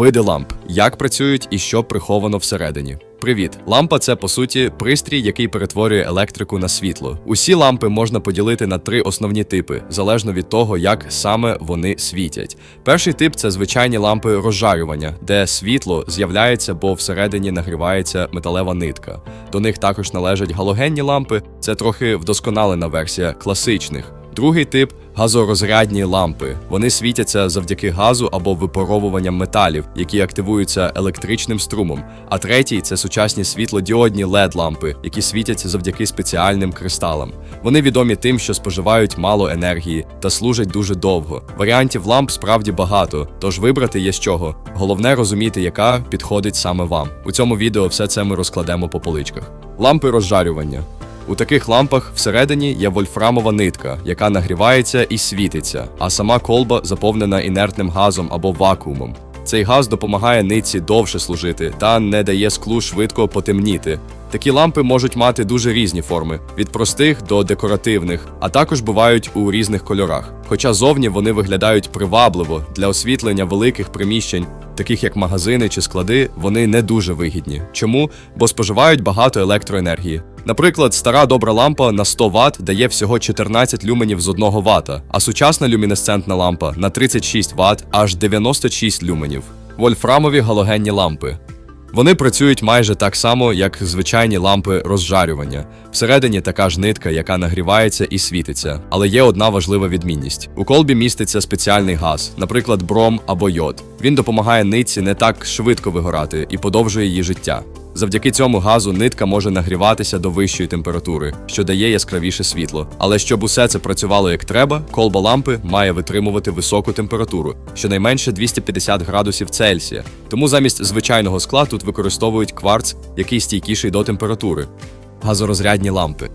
Види ламп, як працюють і що приховано всередині. Привіт, лампа це по суті пристрій, який перетворює електрику на світло. Усі лампи можна поділити на три основні типи, залежно від того, як саме вони світять. Перший тип це звичайні лампи розжарювання, де світло з'являється, бо всередині нагрівається металева нитка. До них також належать галогенні лампи, це трохи вдосконалена версія класичних. Другий тип газорозрядні лампи. Вони світяться завдяки газу або випаровуванням металів, які активуються електричним струмом. А третій це сучасні світлодіодні led лампи, які світять завдяки спеціальним кристалам. Вони відомі тим, що споживають мало енергії та служать дуже довго. Варіантів ламп справді багато, тож вибрати є з чого. Головне розуміти, яка підходить саме вам. У цьому відео все це ми розкладемо по поличках. Лампи розжарювання. У таких лампах всередині є вольфрамова нитка, яка нагрівається і світиться, а сама колба заповнена інертним газом або вакуумом. Цей газ допомагає нитці довше служити та не дає склу швидко потемніти. Такі лампи можуть мати дуже різні форми від простих до декоративних, а також бувають у різних кольорах. Хоча зовні вони виглядають привабливо для освітлення великих приміщень, таких як магазини чи склади, вони не дуже вигідні. Чому? Бо споживають багато електроенергії. Наприклад, стара добра лампа на 100 Вт дає всього 14 люменів з 1 Вт, а сучасна люмінесцентна лампа на 36 Вт аж 96 люменів. Вольфрамові галогенні лампи. Вони працюють майже так само, як звичайні лампи розжарювання. Всередині така ж нитка, яка нагрівається і світиться. Але є одна важлива відмінність: у колбі міститься спеціальний газ, наприклад, бром або йод. Він допомагає нитці не так швидко вигорати і подовжує її життя. Завдяки цьому газу нитка може нагріватися до вищої температури, що дає яскравіше світло. Але щоб усе це працювало як треба, колба лампи має витримувати високу температуру, щонайменше 250 градусів Цельсія. Тому замість звичайного скла тут використовують кварц, який стійкіший до температури. Газорозрядні лампи.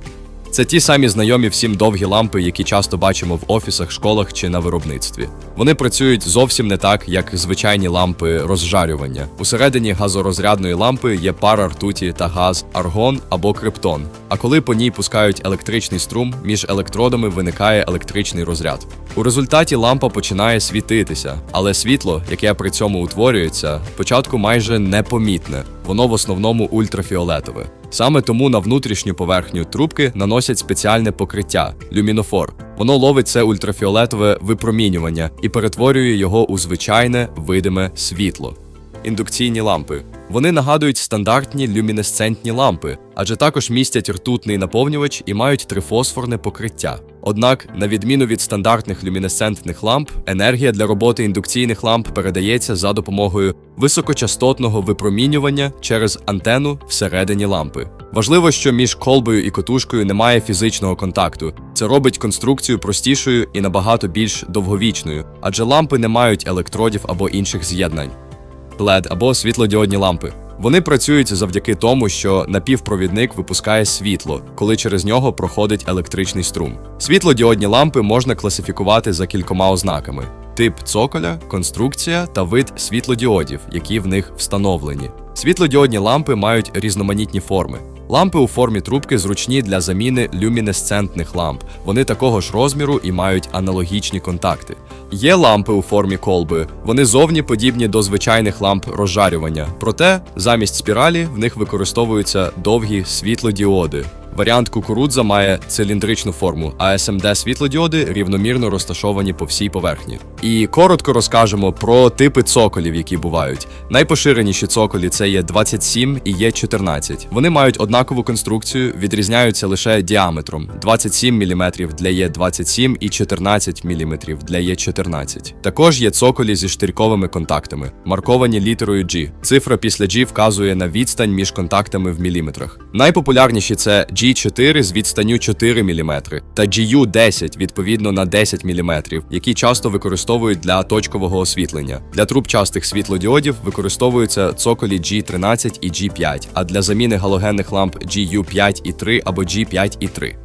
Це ті самі знайомі всім довгі лампи, які часто бачимо в офісах, школах чи на виробництві. Вони працюють зовсім не так, як звичайні лампи розжарювання. Усередині газорозрядної лампи є пара ртуті та газ, аргон або криптон. А коли по ній пускають електричний струм, між електродами виникає електричний розряд. У результаті лампа починає світитися, але світло, яке при цьому утворюється, спочатку майже непомітне. Воно в основному ультрафіолетове. Саме тому на внутрішню поверхню трубки наносять спеціальне покриття люмінофор. Воно ловить це ультрафіолетове випромінювання і перетворює його у звичайне видиме світло. Індукційні лампи. Вони нагадують стандартні люмінесцентні лампи, адже також містять ртутний наповнювач і мають трифосфорне покриття. Однак, на відміну від стандартних люмінесцентних ламп, енергія для роботи індукційних ламп передається за допомогою високочастотного випромінювання через антенну всередині лампи. Важливо, що між колбою і котушкою немає фізичного контакту. Це робить конструкцію простішою і набагато більш довговічною, адже лампи не мають електродів або інших з'єднань. LED або світлодіодні лампи. Вони працюють завдяки тому, що напівпровідник випускає світло, коли через нього проходить електричний струм. Світлодіодні лампи можна класифікувати за кількома ознаками: тип цоколя, конструкція та вид світлодіодів, які в них встановлені. Світлодіодні лампи мають різноманітні форми. Лампи у формі трубки зручні для заміни люмінесцентних ламп. Вони такого ж розміру і мають аналогічні контакти. Є лампи у формі колби. Вони зовні подібні до звичайних ламп розжарювання. Проте замість спіралі в них використовуються довгі світлодіоди. Варіант кукурудза має циліндричну форму, а СМД світлодіоди рівномірно розташовані по всій поверхні. І коротко розкажемо про типи цоколів, які бувають. Найпоширеніші цоколі це є 27 і є 14. Вони мають однакову конструкцію, відрізняються лише діаметром: 27 мм для є 27 і 14 мм для є 14. Також є цоколі зі штирьковими контактами, марковані літерою G. Цифра після G вказує на відстань між контактами в міліметрах. Найпопулярніші це G4 з відстанню 4 мм та GU10 відповідно на 10 мм, які часто використовують для точкового освітлення. Для трубчастих світлодіодів використовуються цоколі G13 і G5, а для заміни галогенних ламп GU5 і 3 або G5 і 3.